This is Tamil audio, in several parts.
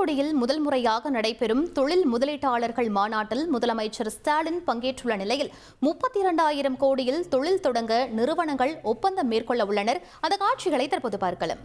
தூத்துக்குடியில் முதல் முறையாக நடைபெறும் தொழில் முதலீட்டாளர்கள் மாநாட்டில் முதலமைச்சர் ஸ்டாலின் பங்கேற்றுள்ள நிலையில் முப்பத்தி இரண்டாயிரம் கோடியில் தொழில் தொடங்க நிறுவனங்கள் ஒப்பந்தம் மேற்கொள்ள உள்ளனர். அந்த காட்சிகளை தற்போது பார்க்கலாம்.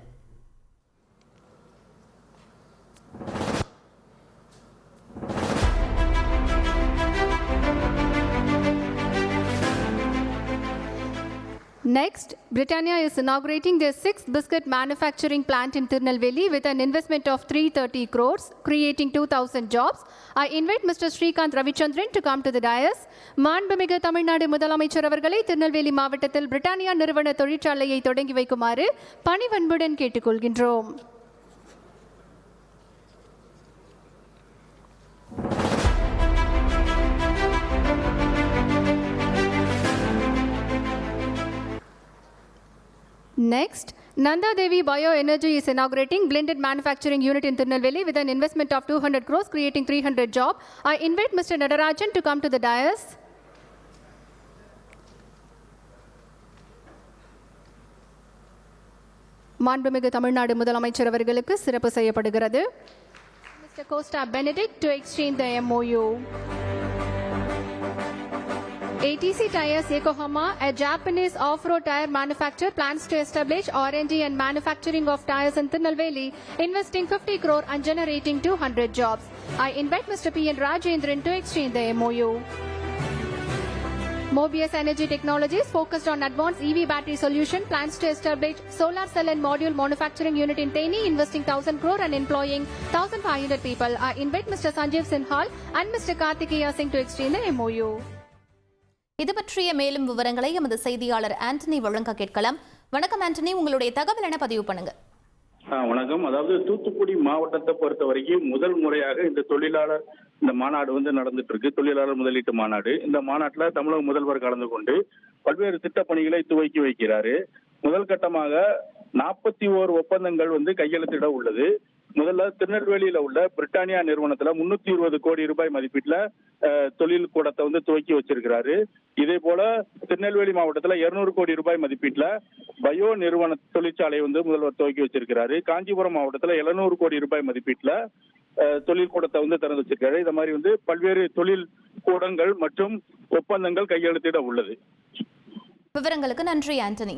Next, Britannia is inaugurating their sixth biscuit manufacturing plant in Tirunelveli with an investment of 330 crores, creating 2,000 jobs. I invite Mr. Srikanth Ravichandran to come to the dais. மாண்புமிகு தமிழ்நாடு முதலமைச்சர் அவர்களை திருநெல்வேலி மாவட்டத்தில் பிரிட்டானியா நிறுவன தொழிற்சாலையை தொடங்கி வைக்குமாறு பணிவன்புடன் கேட்டுக்கொள்கின்றோம் Next, Nanda Devi Bioenergy is inaugurating blended manufacturing unit in Tirunelveli with an investment of 200 crores, creating 300 jobs. I invite Mr. Nadarajan to come to the dais. மாண்புமிகு தமிழ்நாடு முதலமைச்சர் அவர்களுக்கு சிறப்பு செய்யப்படுகிறது mister Costa Benedict to exchange the MOU ATC Tires Yokohama, a Japanese off-road tire manufacturer, plans to establish R&D and manufacturing of tires in Tirunelveli, investing 50 crore and generating 200 jobs. I invite Mr. P. N. Rajendran to exchange the MOU. Mobius Energy Technologies, focused on advanced EV battery solution, plans to establish solar cell and module manufacturing unit in Teni, investing 1000 crore and employing 1500 people. I invite Mr. Sanjeev Sinhal and Mr. Kartikeya Singh to exchange the MOU. இது பற்றிய மேலும் விவரங்களை எமது செய்தியாளர் ஆண்டனி வழங்க கேட்கலாம். வணக்கம் ஆண்டனி உங்களுடைய தகவல் என பதிவு பண்ணுங்க? வணக்கம். அதாவது தூத்துக்குடி மாவட்டத்தை பொறுத்த வரைக்கும் முதல் முறையாக இந்த தொழிலாளர் இந்த மாநாடு வந்து நடந்துட்டு இருக்கு தொழிலாளர் முதலீட்டு மாநாடு. இந்த மாநாட்டில் தமிழக முதல்வர் கலந்து கொண்டு பல்வேறு திட்டப்பணிகளை துவக்கி வைக்கிறாரு. முதல் கட்டமாக நாற்பத்தி ஓர் ஒப்பந்தங்கள் வந்து கையெழுத்திட உள்ளது. முதல்ல திருநெல்வேலியில உள்ள பிரிட்டானியா நிறுவனத்துல முன்னூத்தி இருபது கோடி ரூபாய் மதிப்பீட்டுல தொழில் கூடத்தை வந்து துவக்கி வச்சிருக்கிறாரு. இதே போல திருநெல்வேலி மாவட்டத்துல இருநூறு கோடி ரூபாய் மதிப்பீட்டுல பயோ நிறுவன தொழிற்சாலை வந்து முதல்வர் துவக்கி வச்சிருக்கிறாரு. காஞ்சிபுரம் மாவட்டத்துல எழுநூறு கோடி ரூபாய் மதிப்பீட்டுல தொழில் கூடத்தை வந்து திறந்து வச்சிருக்காரு. இந்த மாதிரி வந்து பல்வேறு தொழில் கூடங்கள் மற்றும் ஒப்பந்தங்கள் கையெழுத்திட உள்ளது. விவரங்களுக்கு நன்றி ஆண்டனி.